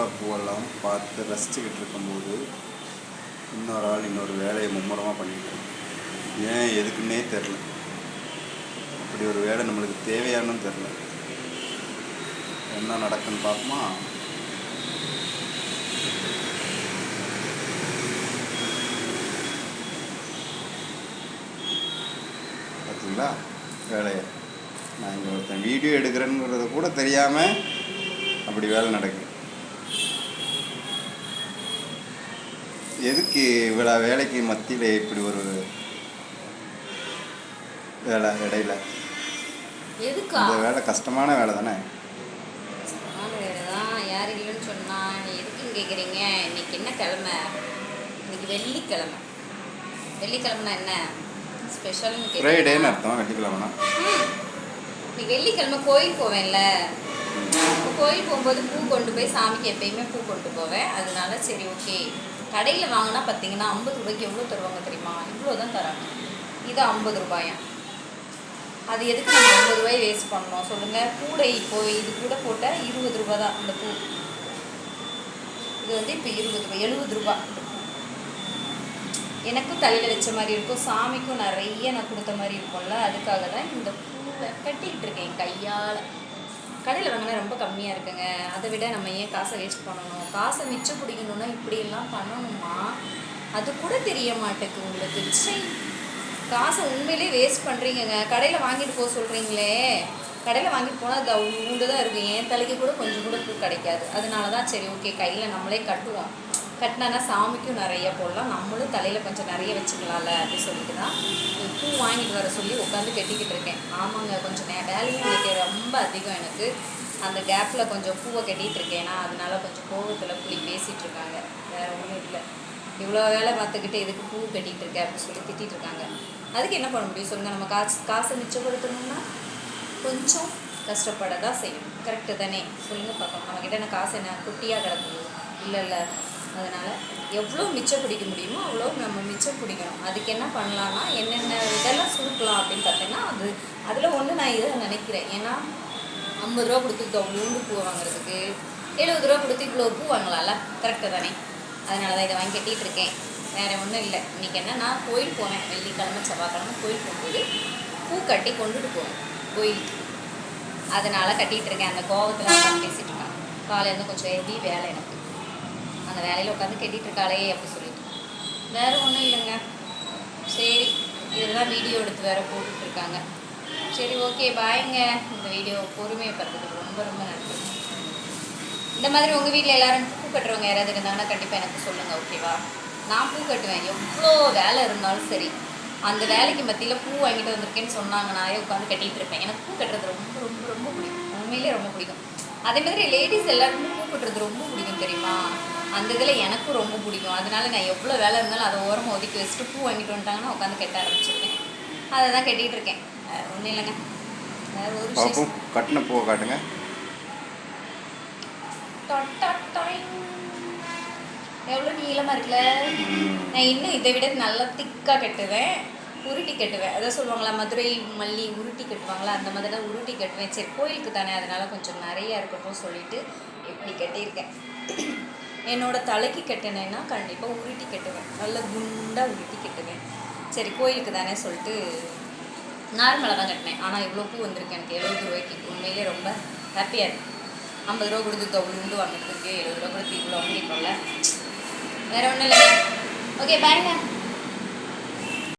பூவெல்லாம் பார்த்து ரசிச்சுக்கிட்டு இருக்கும்போது இன்னொரு ஆள் இன்னொரு வேலையை மும்முரமாக பண்ணிக்கிட்டேன் ஏன் எதுக்குன்னே தெரில. அப்படி ஒரு வேலை நம்மளுக்கு தேவையானும் தெரில. என்ன நடக்குன்னு பார்ப்போமா? பார்த்தீங்களா? வேலையை. நான் இங்கே ஒருத்தன் வீடியோ எடுக்கிறேங்கிறத கூட தெரியாமல் அப்படி வேலை நடக்குது. எதுக்கு இவ்வளோ வேலைக்கு மத்தியில் இப்படி ஒரு வேலை இடையில? எதுக்கா? இந்த வேலை கஷ்டமான வேலை தானே? நானும் வேறதான் யார் இல்லைன்னு சொன்னா நீ எதுக்குன்னு கேட்குறீங்க இன்னைக்கு என்ன கிழமை? இன்னைக்கு வெள்ளிக்கிழமை. வெள்ளிக்கிழமைனா என்ன? ஸ்பெஷல்னு ஃப்ரைடேன்னு அர்த்தம் வெள்ளிக்கிழமைனா? இன்னைக்கு வெள்ளிக்கிழமை கோயில் போவேன்ல. கோயில் போகும்போது பூ கொண்டு போய் சாமிக்கு எப்பயுமே பூ கொண்டு போவேன். அதனால சரி ஓகே. கடையில் வாங்கினா பார்த்தீங்கன்னா ஐம்பது ரூபாய்க்கு எவ்வளோ தருவாங்க தெரியுமா? இவ்வளோ தான் தராங்க. இது ஐம்பது ரூபாயா? அது எதுக்கு நம்ம ஐம்பது ரூபாய் வேஸ்ட் பண்ணணும்? சொல்லுங்கள் கூடை இப்போ இது கூட போட்டால் இருபது ரூபா தான் அந்த பூ. இது வந்து இப்போ இருபது ரூபாய் எழுபது ரூபா பூ. எனக்கும் தலையில் வச்ச மாதிரி இருக்கும். சாமிக்கும் நிறைய நான் கொடுத்த மாதிரி இருக்கும்ல. அதுக்காக தான் இந்த பூவை கட்டிக்கிட்டு இருக்கேன் என் கையால். கடையில் வாங்கினா ரொம்ப கம்மியாக இருக்குங்க. அதை விட நம்ம ஏன் காசை வேஸ்ட் பண்ணணும்? காசை மிச்சம் பிடிக்கணும்னா இப்படியெல்லாம் பண்ணணுமா? அது கூட தெரிய மாட்டேங்குது உங்களுக்கு. சை காசை உண்மையிலே வேஸ்ட் பண்ணுறீங்கங்க கடையில் வாங்கிட்டு போக சொல்கிறீங்களே கடையில் வாங்கிட்டு போனால் அது உண்டு தான் இருக்கும். என் தலைக்கு கூட கொஞ்சம் கூட பூ கிடைக்காது. அதனால தான் சரி ஓகே கையில் நம்மளே கட்டுவோம். கட்டினா சாமிக்கும் நிறைய போடலாம். நம்மளும் தலையில் கொஞ்சம் நிறைய வச்சுக்கலாம்ல அப்படின்னு சொல்லிட்டு தான் பூ வாங்கிட்டு வர சொல்லி உட்காந்து கட்டிக்கிட்டு இருக்கேன். ஆமாங்க கொஞ்சம் நே வேலையும் இருக்க ரொம்ப அதிகம் எனக்கு. அந்த கேப்பில் கொஞ்சம் பூவை கட்டிகிட்டு இருக்கேன். ஏன்னா அதனால கொஞ்சம் கோவத்தில் புளி பேசிகிட்டு இருக்காங்க. வேற ஒன்றும் இல்லை. இவ்வளோ வேலை பார்த்துக்கிட்டு எதுக்கு பூ கட்டிகிட்டு இருக்க? அப்படின்னு சொல்லி திட்டிகிட்டு இருக்காங்க. அதுக்கு என்ன பண்ண முடியும் சொல்லுங்கள் நம்ம காசு காசை மிச்சப்படுத்தணும்னா கொஞ்சம் கஷ்டப்பட தான் செய்யும் கரெக்டு தானே சொல்லுங்கள் பார்ப்போம் நம்மக்கிட்ட என்ன காசு என்ன குட்டியாக கிடக்குது? இல்லை இல்லை. அதனால் எவ்வளோ மிச்சம் பிடிக்க முடியுமோ அவ்வளோ நம்ம மிச்சம் பிடிக்கணும். அதுக்கு என்ன பண்ணலான்னா என்னென்ன இதெல்லாம் சுருக்கலாம் அப்படின்னு பார்த்தீங்கன்னா அது அதில் ஒன்று நான் இதை நினைக்கிறேன். ஏன்னா ஐம்பது ரூபா கொடுத்து அவ்வளோண்டு பூ வாங்குறதுக்கு எழுபது ரூபா கொடுத்து இவ்வளோ பூ வாங்கலாம்ல? கரெக்டு தானே? அதனால தான் இதை வாங்கி கட்டிகிட்டு இருக்கேன். வேறு ஒன்றும் இல்லை. இன்றைக்கி நான் கோயில் போவேன் வெள்ளிக்கிழமை செவ்வாய்க்கிழமை கோயில் போகும்போது பூ கட்டி கொண்டுட்டு போவேன் கோயிலுக்கு அதனால் கட்டிகிட்டு இருக்கேன். அந்த கோவத்தில் பேசிகிட்டு இருக்காங்க. காலையிலேருந்து கொஞ்சம் ஹெவி வேலை எனக்கு. அந்த உட்காந்து கட்டிகிட்டு இருக்காளே அப்படி சொல்லிட்டு. வேறு ஒன்றும் இல்லைங்க. சரி இதெல்லாம் வீடியோ எடுத்து வேறு போட்டுட்ருக்காங்க. சரி ஓகே பாய்ங்க இந்த வீடியோ பொறுமையை பார்த்ததுக்கு ரொம்ப ரொம்ப நன்றி. இந்த மாதிரி உங்கள் வீட்டில் எல்லோரும் பூ கட்டுறவங்க யாராவது இருந்தாங்கன்னா கண்டிப்பாக எனக்கு சொல்லுங்கள் ஓகேவா நான் பூ கட்டுவேன். எவ்வளோ வேலை இருந்தாலும் சரி. அந்த வேலைக்கு மத்தியில் பூ வாங்கிட்டு வந்திருக்கேன்னு சொன்னாங்கனாலே உட்காந்து கட்டிகிட்டு இருப்பேன் எனக்கு பூ கட்டுறது ரொம்ப ரொம்ப ரொம்ப பிடிக்கும். உண்மையிலே ரொம்ப பிடிக்கும். அதே மாதிரி லேடிஸ் எல்லாருக்குமே பூ கட்டுறது ரொம்ப பிடிக்கும் தெரியுமா? அந்த இதில் எனக்கும் ரொம்ப பிடிக்கும். அதனால நான் எவ்வளோ வேலை இருந்தாலும் அதை ஓரமாக ஒதுக்கி வச்சுட்டு பூ வாங்கிட்டு வந்துட்டாங்கன்னா உட்காந்து கட்ட ஆரம்பிச்சிருக்கேன் அதை தான் கட்டிகிட்டு இருக்கேன். ஒன்றும் இல்லைங்க. வேறு ஒரு விசேஷம். கட்டின பூவை காட்டுங்க. எவ்வளோ நீளமாக இருக்குல்ல? நான் இன்னும் இதை விட நல்லா திக்காக கட்டுவேன். உருட்டி கட்டுவேன். அதான் சொல்லுவாங்களா மதுரை மல்லி உருட்டி கட்டுவாங்களா? அந்த மாதிரி தான் உருட்டி கட்டுவேன். சரி கோயிலுக்கு தானே? அதனால கொஞ்சம் நிறையா இருக்கட்டும் சொல்லிட்டு இப்படி கட்டியிருக்கேன். என்னோட தலைக்கு கட்டினேன்னா கண்டிப்பாக உருட்டி கட்டுவேன். நல்ல குண்டாக உருட்டி கட்டுவேன். சரி கோயிலுக்கு தானே சொல்லிட்டு நார்மலாக தான் கட்டினேன். ஆனால் இவ்வளோ பூ வந்திருக்கு எனக்கு எழுபது ரூபாய்க்கு. உண்மையிலே ரொம்ப ஹாப்பியாக இருக்குது ஐம்பது ரூபா கொடுத்து அவ்வளோ உண்டு வாங்கிட்டு எழுபது ரூபா கொடுத்து இவ்வளோ வாங்கிட்டோம்ல. வேற ஒன்றும் இல்லைங்க ஓகே பாருங்க